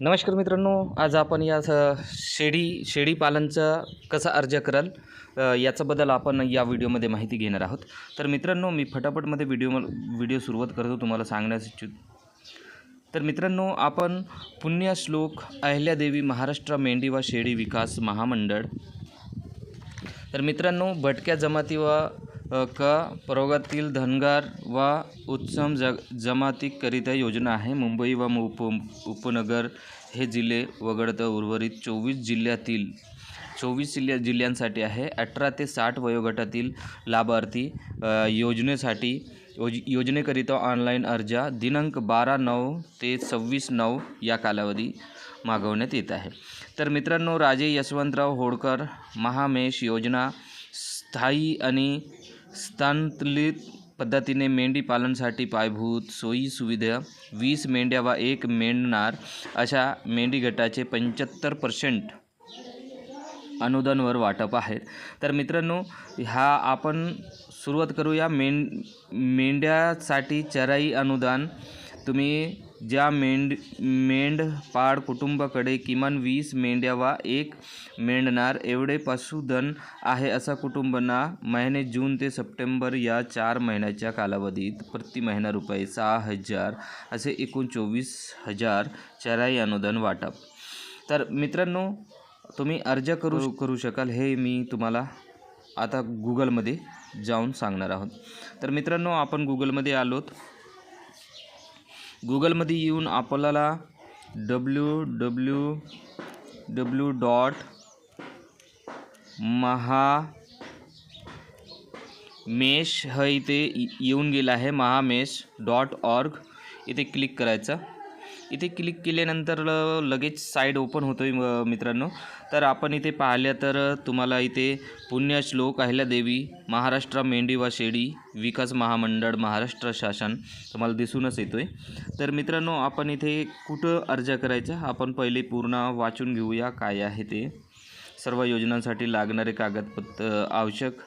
नमस्कार मित्रांनो आज आपण या स- शेळी शेळी पालनचा कसा अर्ज कराल याच्याबद्दल आपण या व्हिडिओमध्ये माहिती घेणार आहोत. तर मित्रांनो मी फटाफटमध्ये व्हिडिओ व्हिडिओ सुरुवात करतो तुम्हाला सांगण्यास इच्छित. तर मित्रांनो आपण पुण्यश्लोक अहिल्यादेवी महाराष्ट्र मेंढी व शेळी विकास महामंडळ. तर मित्रांनो भटक्या जमाती व क प्रवर्गातील धनगर व उत्तम ज जमातीकरिता योजना आहे? मुंबई व उप उपनगर हे जिल्हे वगळता उर्वरित चोवीस जिल्ह्यातील चोवीस जिल्ह्या जिल्ह्यांसाठी आहे. अठरा ते साठ वयोगटातील लाभार्थी योजनेसाठी योज योजनेकरिता ऑनलाईन अर्ज दिनांक बारा नऊ ते सव्वीस नऊ या कालावधी मागवण्यात येत आहे. तर मित्रांनो राजे यशवंतराव होळकर महामेष योजना स्थायी आणि स्थानांतरित पद्धतीने मेंढी पालनसाठी पायाभूत सोयी सुविधा वीस मेंढ्या व एक मेंढणार अशा मेंढी गटाचे पंच्याहत्तर पर्सेंट अनुदानवर वाटप आहे तर मित्रांनो ह्या आपण सुरुवात करूया. मेंढ मेंढ्यासाठी चराई अनुदान. तुम्ही ज्या मेंढ मेंढपाळ कुटुंबाकडे किमान वीस मेंढ्या वा एक मेंढणार एवढे पशुधन आहे असा कुटुंबांना महिने जून ते सप्टेंबर या चार महिन्याच्या कालावधीत प्रति महिना रुपये सहा हजार असे एकूण चोवीस हजार चराई अनुदान वाटप. तर मित्रांनो तुम्ही अर्ज करू करू शकाल हे मी तुम्हाला आता गुगलमध्ये जाऊन सांगणार आहोत. तर मित्रांनो आपण गुगलमध्ये आलोत. गुगलमध्ये येऊन आपल्याला W W W dot Mahamesh ह इथे येऊन गेलं आहे महामेश डॉट ऑर्ग इथे क्लिक करायचं. इथे क्लिक केल्यानंतर लगेच साईड ओपन होतो आहे मित्रांनो. तर आपण इथे पाहिल्या तर तुम्हाला इथे पुण्यश्लोक अहिल्यादेवी महाराष्ट्र मेंढी शेळी विकास महामंडळ महाराष्ट्र शासन. तुम्हाला दिसूनच येतो आहे तर मित्रांनो आपण इथे कुठं अर्ज करायचा आपण पहिले पूर्ण वाचून घेऊया काय आहे ते. सर्व योजनांसाठी लागणारे कागदपत्र आवश्यक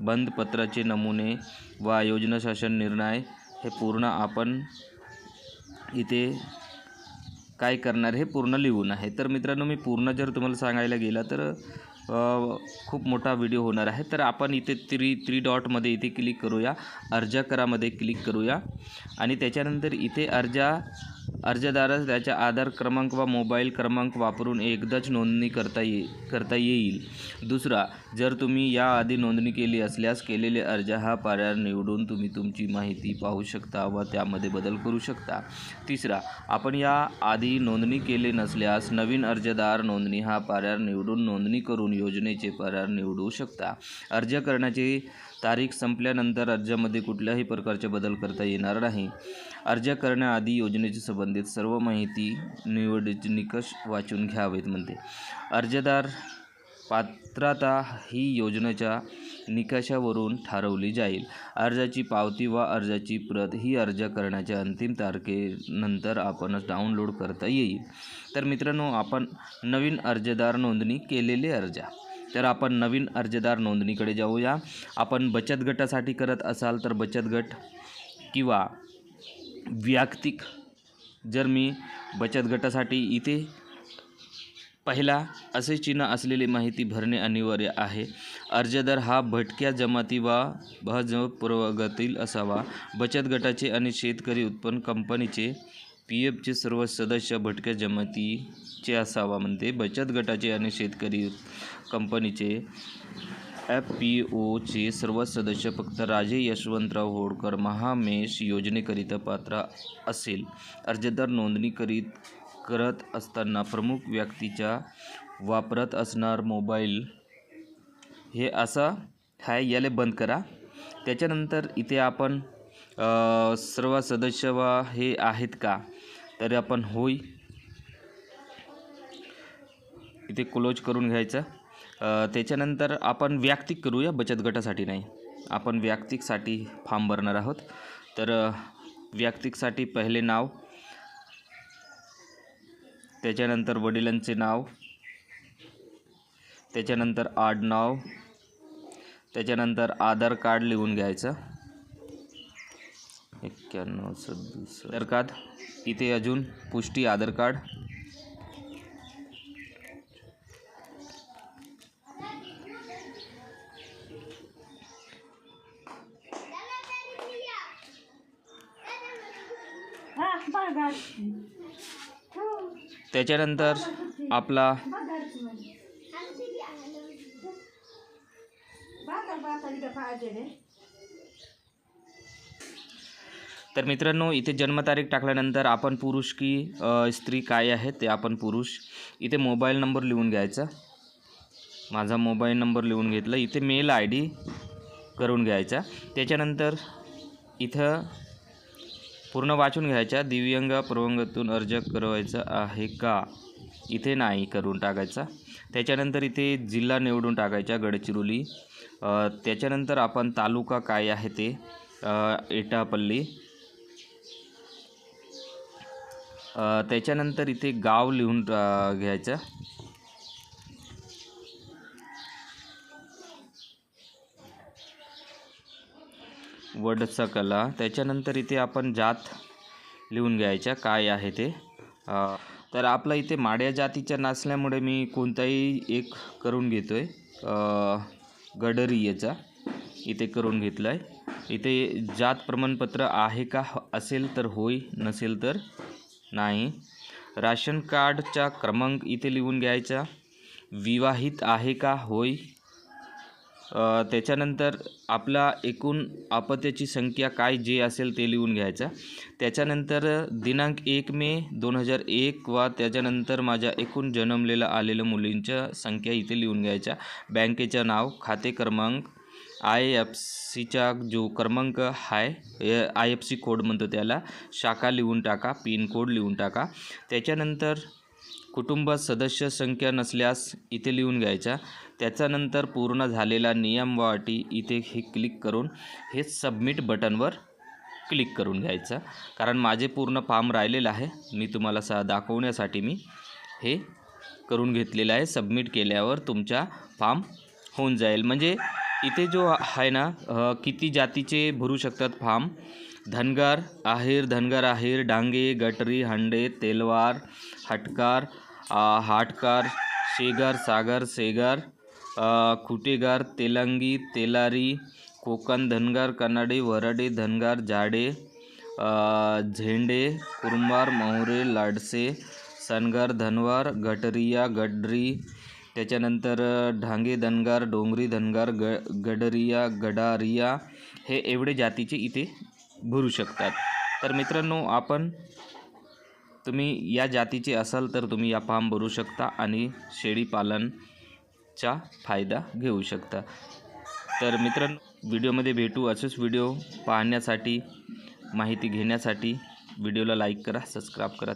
बंदपत्राचे नमुने वा योजना शासन निर्णय हे पूर्ण आपण इथे काय करणार हे पूर्ण लिहून आहे. तर मित्रांनो मी पूर्ण जर तुम्हाला सांगायला गेला तर खूप मोठा व्हिडिओ होणार आहे. तर आपण इथे थ्री थ्री डॉटमध्ये इथे क्लिक करूया. अर्ज करामध्ये क्लिक करूया. आणि त्याच्यानंतर इथे अर्जा अर्जदारास त्याच्या आधार क्रमांक व मोबाईल क्रमांक वापरून एकदाच नोंदणी करता ये करता येईल. दुसरा जर तुम्ही याआधी नोंदणी केली असल्यास केलेले अर्ज हा पर्याय निवडून तुम्ही तुमची माहिती पाहू शकता व त्यामध्ये बदल करू शकता. तिसरा आपण या आधी नोंदणी केले नसल्यास नवीन अर्जदार नोंदणी हा पर्याय निवडून नोंदणी करून योजनेचे पर्याय निवडू शकता. अर्ज करण्याची तारीख संपल्यानंतर अर्जामध्ये कुठल्याही प्रकारचे बदल करता येणार नाही. अर्ज करण्याआधी योजनेचे संबंध संबंधित सर्व माहिती निवडीचे निकष वाचून घ्यावेत म्हणते. अर्जदार पात्रता ही योजनेच्या निकषावरून ठरवली जाईल. अर्जाची पावती व अर्जाची प्रत ही अर्ज करण्याच्या अंतिम तारखेनंतर आपणच डाउनलोड करता येईल. तर मित्रांनो आपण नवीन अर्जदार नोंदणी केलेले अर्ज. तर आपण नवीन अर्जदार नोंदणीकडे जाऊया. आपण बचत गटासाठी करत असाल तर बचत गट किंवा वैयक्तिक जर मी बचत गटासाठी इथे पहिला असे चिन्ह असलेली माहिती भरणे अनिवार्य आहे. अर्जदार हा भटक्या जमाती वा बहज प्रवर्गातील असावा. बचत गटाचे आणि शेतकरी उत्पन्न कंपनीचे पी एफचे सर्व सदस्य भटक्या जमातीचे असावा म्हणते. बचत गटाचे आणि शेतकरी कंपनीचे एफ पी ओचे सर्व सदस्य फक्त राजे यशवंतराव होडकर महामेश योजनेकरिता पात्र असेल. अर्जदार नोंदणी करीत करत असताना प्रमुख व्यक्तीच्या वापरत असणार मोबाईल हे असं हाय याले बंद करा. त्याच्यानंतर इथे आपण सर्व सदस्य वा हे आहेत का? तर आपण होय. इथे क्लोज करून घ्यायचं. त्याच्यानंतर आपण वैयक्तिक करूया बचत गटासाठी नाही. आपण वैयक्तिकसाठी फॉर्म भरणार आहोत. तर अ, वैयक्तिकसाठी पहिले नाव त्याच्यानंतर वडिलांचे नाव त्याच्यानंतर आडनाव त्याच्यानंतर आधार कार्ड लिहून घ्यायचं. एक्क्याण्णव सदुसष्ट आधार कार्ड इथे अजून पुष्टी आधार कार्ड. त्याच्यानंतर आपला तर मित्रांनो इथे जन्मतारीख टाकल्यानंतर आपण पुरुष की स्त्री काय आहे ते आपण पुरुष. इथे मोबाईल नंबर लिहून घ्यायचा. माझा मोबाईल नंबर लिहून घेतला. इथे मेल आय डी करून घ्यायचा. त्याच्यानंतर इथं पूर्ण वाचून घ्यायच्या. दिव्यांग प्रवंगातून अर्ज करवायचा आहे का? इथे नाही करून टाकायचा. त्याच्यानंतर इथे जिल्हा निवडून टाकायचा गडचिरोली. त्याच्यानंतर आपण तालुका काय आहे ते? एटापल्ली. त्याच्यानंतर इथे गाव लिहून घ्यायचं. वडचा कला. त्याच्यानंतर इथे आपण जात लिहून घ्यायच्या काय आहे ते. तर आपला इथे माड्या जातीच्या नसल्यामुळे मी कोणताही एक करून घेतो आहे गडरी याचा इथे करून घेतला आहे इथे जात प्रमाणपत्र आहे का असेल तर होय नसेल तर नाही. राशन कार्डचा क्रमांक इथे लिहून घ्यायचा. विवाहित आहे का होय त्याच्यानंतर आपला एकूण अपत्याची संख्या काय जे असेल ते लिहून घ्यायचा. त्याच्यानंतर दिनांक एक मे दोन हजार एक वा त्याच्यानंतर माझ्या एकूण जन्मलेलं आलेल्या मुलींच्या संख्या इथे लिहून घ्यायच्या. बँकेचं नाव खाते क्रमांक आय एफ सीचा जो क्रमांक आहे आय एफ सी कोड म्हणतो त्याला शाखा लिहून टाका पिन कोड लिहून टाका. त्याच्यानंतर कुटुंबात सदस्य संख्या नसल्यास इथे लिहून घ्यायच्या. त्याच्यानंतर पूर्ण झालेला नियम व अटी इथे हे क्लिक करून हे सबमिट बटनवर क्लिक करून घ्यायचं. कारण माझे पूर्ण फॉर्म राहिलेलं आहे. मी तुम्हाला सा दाखवण्यासाठी मी हे करून घेतलेलं आहे. सबमिट केल्यावर तुमचा फॉर्म होऊन जाईल. म्हणजे इथे जो आहे ना किती जातीचे भरू शकतात फॉर्म? धनगर आहेर धनगर आहेर डांगे गटरी हंडे तेलवार हटकार हाटकार शेगर सागर सेगर खुटेगार तेलंगी तेलारी कोकण धनगर कन्नडी वरडे धनगर जाडे झेंडे कुरुंबार मोहरे लाडसे सनगर धनवार गटरिया गडरी त्याच्यानंतर ढांगे धनगर डोंगरी धनगर ग गडरिया गडारिया हे एवढे जातीचे इथे भरू शकतात. तर मित्रांनो आपण तुम्ही या जातीचे असाल तर तुम्ही या फार्म भरू शकता आणि शेळीपालनचा फायदा घेऊ शकता. तर मित्रांनो व्हिडिओमध्ये भेटू असेच व्हिडिओ पाहण्यासाठी माहिती घेण्यासाठी. व्हिडिओला लाईक करा सबस्क्राईब करा.